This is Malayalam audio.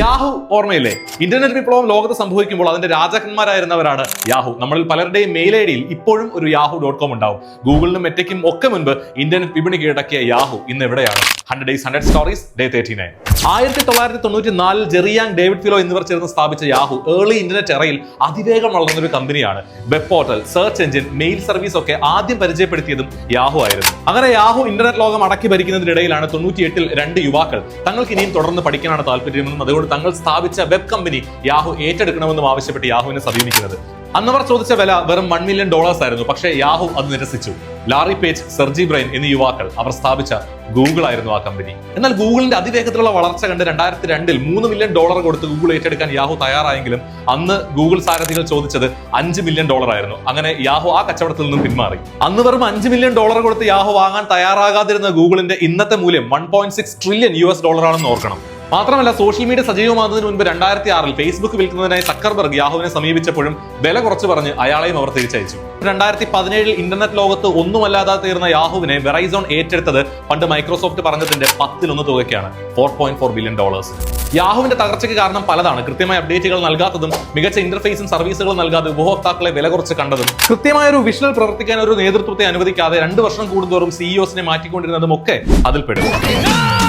യാഹു ഓർമ്മയില്ലേ? ഇന്റർനെറ്റ് വിപ്ലവം ലോകത്ത് സംഭവിക്കുമ്പോൾ അതിന്റെ രാജാക്കന്മാരായിരുന്നവരാണ് യാഹു. നമ്മളിൽ പലരുടെയും മെയിൽ ഐ ഡിയിൽ ഇപ്പോഴും ഒരു യാഹു ഡോട്ട് കോം ഉണ്ടാവും. ഗൂഗിളിനും മെറ്റയ്ക്കും ഒക്കെ മുൻപ് ഇന്റർനെറ്റ് വിപണി കീഴടക്കിയ യാഹു ഇന്ന് എവിടെയാണ്? Hundred days hundred stories day thirty nine ആയിരത്തി തൊള്ളായിരത്തി തൊണ്ണൂറ്റി നാലിൽ ജെറിയാങ് ഡേവിഡ് ഫിലോ എന്നിവർ ചേർന്ന് സ്ഥാപിച്ച യാഹു ഏർലി ഇന്റർനെറ്റ് എറയിൽ അതിവേഗം വളർന്ന ഒരു കമ്പനിയാണ്. Web portal search engine mail service ഒക്കെ ആദ്യം പരിചയപ്പെടുത്തിയതും യാഹു ആയിരുന്നു. അങ്ങനെ യാഹു ഇന്റർനെറ്റ് ലോകം അടക്കി ഭരിക്കുന്നതിനിടയിലാണ് തൊണ്ണൂറ്റി എട്ടിൽ രണ്ട് യുവാക്കൾ. തങ്ങൾക്ക് ഇനിയും തുടർന്ന് പഠിക്കാനാണ് താല്പര്യമെന്നും അതുകൊണ്ട് തങ്ങൾ സ്ഥാപിച്ച വെബ് കമ്പനി യാഹു ഏറ്റെടുക്കണമെന്നും ആവശ്യപ്പെട്ട് യാഹുവിനെ സമീപിക്കുന്നത്. അന്നവർ ചോദിച്ച വില വെറും വൺ മില്യൺ ഡോളേഴ്സ് ആയിരുന്നു. പക്ഷേ യാഹു അത് നിരസിച്ചു. ലാറി പേജ് സെർജി ബ്രെയിൻ എന്നീ യുവാക്കൾ അവർ സ്ഥാപിച്ച ഗൂഗിൾ ആയിരുന്നു ആ കമ്പനി. എന്നാൽ ഗൂഗിളിന്റെ അതിവേഗത്തിലുള്ള വളർച്ച കണ്ട് രണ്ടായിരത്തി രണ്ടിൽ മൂന്ന് മില്യൺ ഡോളർ കൊടുത്ത് ഗൂഗിൾ ഏറ്റെടുക്കാൻ യാഹു തയ്യാറായെങ്കിലും അന്ന് ഗൂഗിൾ സാരഥികൾ ചോദിച്ചത് അഞ്ച് മില്യൺ ഡോളർ ആയിരുന്നു. അങ്ങനെ യാഹു ആ കച്ചവടത്തിൽ നിന്നും പിന്മാറി. അന്ന് വെറും അഞ്ച് മില്യൺ ഡോളർ കൊടുത്ത് യാഹു വാങ്ങാൻ തയ്യാറാകാതിരുന്ന ഗൂഗിളിന്റെ ഇന്നത്തെ മൂല്യം one point six trillion U S dollar ആണെന്ന് ഓർക്കണം. മാത്രമല്ല സോഷ്യൽ മീഡിയ സജീവമാകുന്നതിന് മുൻപ് രണ്ടായിരത്തി ആറിൽ ഫേസ്ബുക്ക് വിൽക്കുന്നതിനായി സക്കർബർഗ് യാഹുവിനെ സമീപിച്ചപ്പോഴും വില കുറച്ച് പറഞ്ഞ് അയാളെയും അവർ തിരിച്ചയച്ചു. രണ്ടായിരത്തി പതിനേഴിൽ ഇന്റർനെറ്റ് ലോകത്ത് ഒന്നുമല്ലാതെ തീർന്ന യാഹുവിനെ വെറൈസോൺ ഏറ്റെടുത്തത് പണ്ട് മൈക്രോസോഫ്റ്റ് പറഞ്ഞതിന്റെ പത്തിലൊന്ന് തുകയ്ക്കാണ് four point four billion dollars യാഹുവിന്റെ തകർച്ചയ്ക്ക് കാരണം പലതാണ്. കൃത്യമായ അപ്ഡേറ്റുകൾ നൽകാത്തതും മികച്ച ഇന്റർഫേസും സർവീസുകളും നൽകാതെ ഉപഭോക്താക്കളെ വില കുറച്ച് കണ്ടതും കൃത്യമായ ഒരു വിഷ്വൽ പ്രവർത്തിക്കാൻ ഒരു നേതൃത്വത്തെ അനുവദിക്കാതെ രണ്ട് വർഷം കൂടുന്തോറും സിഇഒസിനെ മാറ്റിക്കൊണ്ടിരുന്നതും ഒക്കെ അതിൽപ്പെടും പെടും